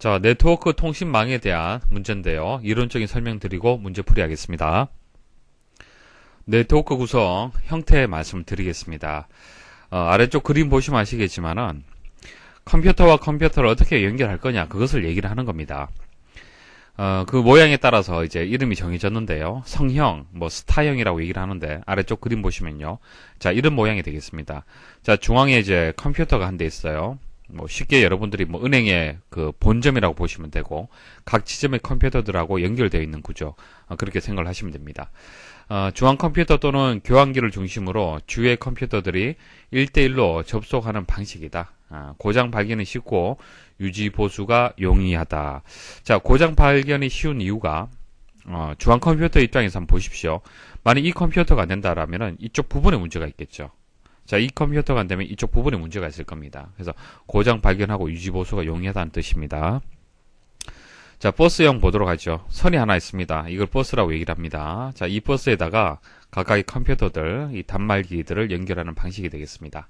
자, 네트워크 통신망에 대한 문제인데요. 이론적인 설명 드리고 문제 풀이하겠습니다. 네트워크 구성 형태 말씀 드리겠습니다. 어, 아래쪽 그림 보시면 아시겠지만은 컴퓨터와 컴퓨터를 어떻게 연결할 거냐 그것을 얘기를 하는 겁니다. 어, 그 모양에 따라서 이제 이름이 정해졌는데요. 성형, 뭐 스타형이라고 얘기를 하는데 아래쪽 그림 보시면요. 자, 이런 모양이 되겠습니다. 자, 중앙에 이제 컴퓨터가 한 대 있어요. 뭐 쉽게 여러분들이 뭐 은행의 그 본점이라고 보시면 되고 각 지점의 컴퓨터들하고 연결되어 있는 구조 어, 그렇게 생각을 하시면 됩니다. 어, 중앙 컴퓨터 또는 교환기를 중심으로 주의 컴퓨터들이 1대1로 접속하는 방식이다. 아, 고장 발견이 쉽고 유지 보수가 용이하다. 자, 고장 발견이 쉬운 이유가 어, 중앙 컴퓨터 입장에서 한번 보십시오. 만약 이 컴퓨터가 안 된다라면은 이쪽 부분에 문제가 있겠죠. 자, 이 컴퓨터가 안 되면 이쪽 부분에 문제가 있을 겁니다. 그래서 고장 발견하고 유지 보수가 용이하다는 뜻입니다. 자, 버스형 보도록 하죠. 선이 하나 있습니다. 이걸 버스라고 얘기를 합니다. 자, 이 버스에다가 각각의 컴퓨터들, 이 단말기들을 연결하는 방식이 되겠습니다.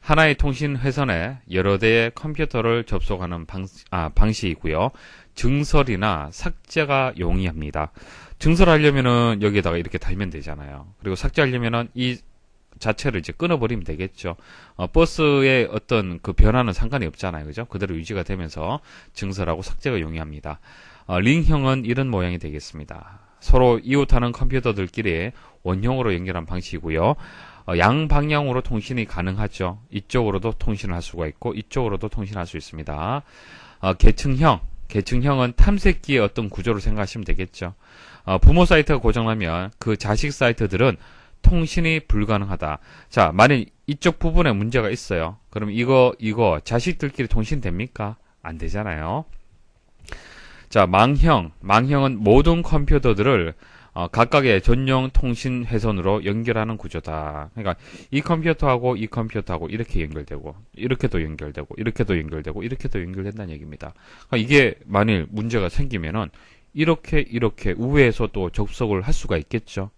하나의 통신 회선에 여러 대의 컴퓨터를 접속하는 방, 아, 방식이고요. 증설이나 삭제가 용이합니다. 증설하려면은 여기에다가 이렇게 달면 되잖아요. 그리고 삭제하려면은 이 자체를 이제 끊어버리면 되겠죠. 어, 버스의 어떤 그 변화는 상관이 없잖아요. 그죠? 그대로 유지가 되면서 증설하고 삭제가 용이합니다. 어, 링형은 이런 모양이 되겠습니다. 서로 이웃하는 컴퓨터들끼리 원형으로 연결한 방식이고요. 어, 양방향으로 통신이 가능하죠. 이쪽으로도 통신을 할 수가 있고 이쪽으로도 통신할 수 있습니다. 어, 계층형, 계층형은 탐색기의 어떤 구조를 생각하시면 되겠죠. 어, 부모 사이트가 고장나면 그 자식 사이트들은 통신이 불가능하다. 자, 만약 이쪽 부분에 문제가 있어요. 그럼 이거, 이거 자식들끼리 통신 됩니까? 안 되잖아요. 자, 망형. 망형은 모든 컴퓨터들을 어, 각각의 전용 통신 회선으로 연결하는 구조다. 그러니까 이 컴퓨터하고 이 컴퓨터하고 이렇게 연결되고 이렇게도 연결되고 이렇게도 연결되고 이렇게도 연결된다는 얘기입니다. 그러니까 이게 만일 문제가 생기면은 이렇게 이렇게 우회해서 또 접속을 할 수가 있겠죠.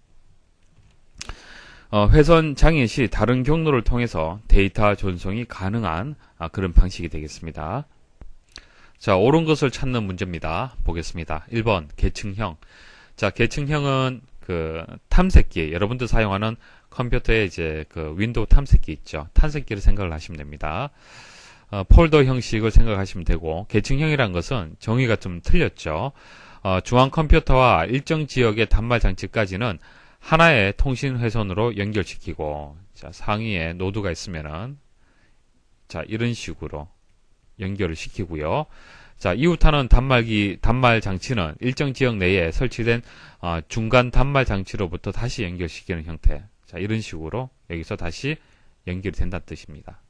어, 회선 장애 시 다른 경로를 통해서 데이터 전송이 가능한 아, 그런 방식이 되겠습니다. 자, 옳은 것을 찾는 문제입니다. 보겠습니다. 1번 계층형. 자, 계층형은 그 탐색기, 여러분들 사용하는 컴퓨터에 이제 그 윈도우 탐색기 있죠. 탐색기를 생각을 하시면 됩니다. 어, 폴더 형식을 생각하시면 되고 계층형이란 것은 정의가 좀 틀렸죠. 어, 중앙 컴퓨터와 일정 지역의 단말 장치까지는 하나의 통신 회선으로 연결시키고 자, 상위에 노드가 있으면은 자, 이런 식으로 연결을 시키고요. 자, 이웃하는 단말기 단말 장치는 일정 지역 내에 설치된 어, 중간 단말 장치로부터 다시 연결시키는 형태. 자, 이런 식으로 여기서 다시 연결이 된다는 뜻입니다.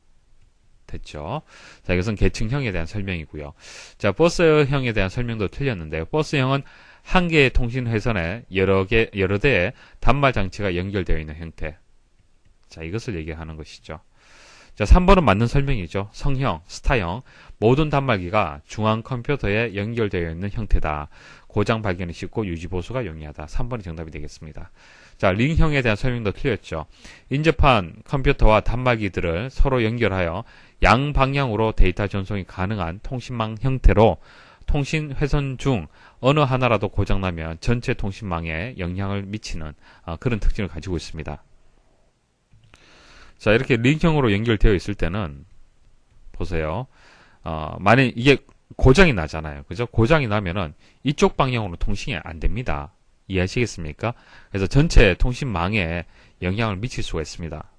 됐죠? 자, 이것은 계층형에 대한 설명이고요. 자, 버스형에 대한 설명도 틀렸는데요. 버스형은 한 개의 통신 회선에 여러 개, 여러 대의 단말 장치가 연결되어 있는 형태. 자, 이것을 얘기하는 것이죠. 자, 3번은 맞는 설명이죠. 성형, 스타형, 모든 단말기가 중앙 컴퓨터에 연결되어 있는 형태다. 고장 발견이 쉽고 유지 보수가 용이하다. 3번이 정답이 되겠습니다. 자, 링형에 대한 설명도 틀렸죠. 인접한 컴퓨터와 단말기들을 서로 연결하여 양방향으로 데이터 전송이 가능한 통신망 형태로 통신 회선 중 어느 하나라도 고장나면 전체 통신망에 영향을 미치는 어, 그런 특징을 가지고 있습니다. 자, 이렇게 링형으로 연결되어 있을 때는 보세요. 어, 만약 이게 고장이 나잖아요. 그죠? 고장이 나면은 이쪽 방향으로 통신이 안 됩니다. 이해하시겠습니까? 그래서 전체 통신망에 영향을 미칠 수가 있습니다.